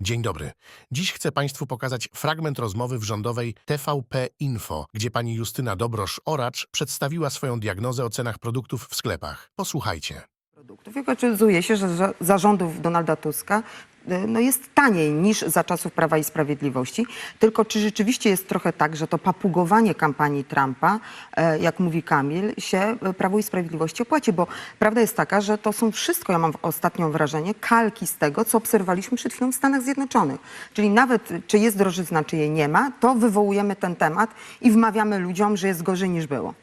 Dzień dobry. Dziś chcę Państwu pokazać fragment rozmowy w rządowej TVP Info, gdzie pani Justyna Dobrosz-Oracz przedstawiła swoją diagnozę o cenach produktów w sklepach. Posłuchajcie. produktów. I okazuje się, że za zarządów Donalda Tuska no jest taniej niż za czasów Prawa i Sprawiedliwości. Tylko czy rzeczywiście jest trochę tak, że to papugowanie kampanii Trumpa, e, jak mówi Kamil, się e, Prawu i Sprawiedliwości opłaci? Bo prawda jest taka, że to są wszystko, ja mam ostatnio wrażenie, kalki z tego, co obserwowaliśmy przed chwilą w Stanach Zjednoczonych. Czyli nawet czy jest drożyzna, czy jej nie ma, to wywołujemy ten temat i wmawiamy ludziom, że jest gorzej niż było.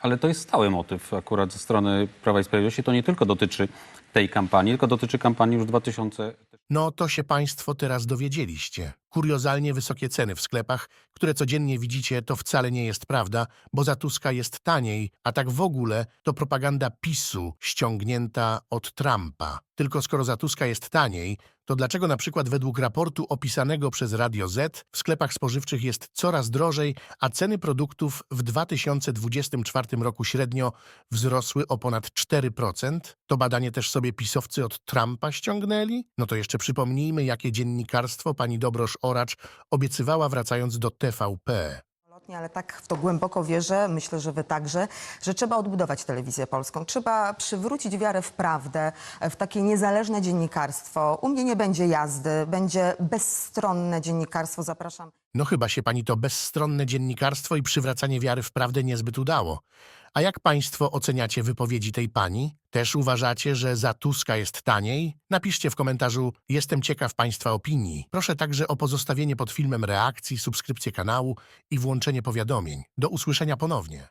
Ale to jest stały motyw akurat ze strony Prawa i Sprawiedliwości. To nie tylko dotyczy tej kampanii, tylko dotyczy kampanii już 2000. No to się Państwo teraz dowiedzieliście. Kuriozalnie wysokie ceny w sklepach, które codziennie widzicie, to wcale nie jest prawda, bo za Tuska jest taniej, a tak w ogóle to propaganda PiSu ściągnięta od Trumpa. Tylko skoro za Tuska jest taniej, to dlaczego na przykład według raportu opisanego przez Radio Z w sklepach spożywczych jest coraz drożej, a ceny produktów w 2024 roku średnio wzrosły o ponad 4%? To badanie też sobie pisowcy od Trumpa ściągnęli? No to jeszcze przypomnijmy, jakie dziennikarstwo pani Dobrosz-Oracz obiecywała wracając do TVP. Absolutnie, ale tak w to głęboko wierzę, myślę, że wy także, że trzeba odbudować telewizję polską. Trzeba przywrócić wiarę w prawdę, w takie niezależne dziennikarstwo. U mnie nie będzie jazdy, będzie bezstronne dziennikarstwo. Zapraszam. No chyba się pani to bezstronne dziennikarstwo i przywracanie wiary w prawdę niezbyt udało. A jak państwo oceniacie wypowiedzi tej pani? Też uważacie, że za Tuska jest taniej? Napiszcie w komentarzu, jestem ciekaw państwa opinii. Proszę także o pozostawienie pod filmem reakcji, subskrypcję kanału i włączenie powiadomień. Do usłyszenia ponownie.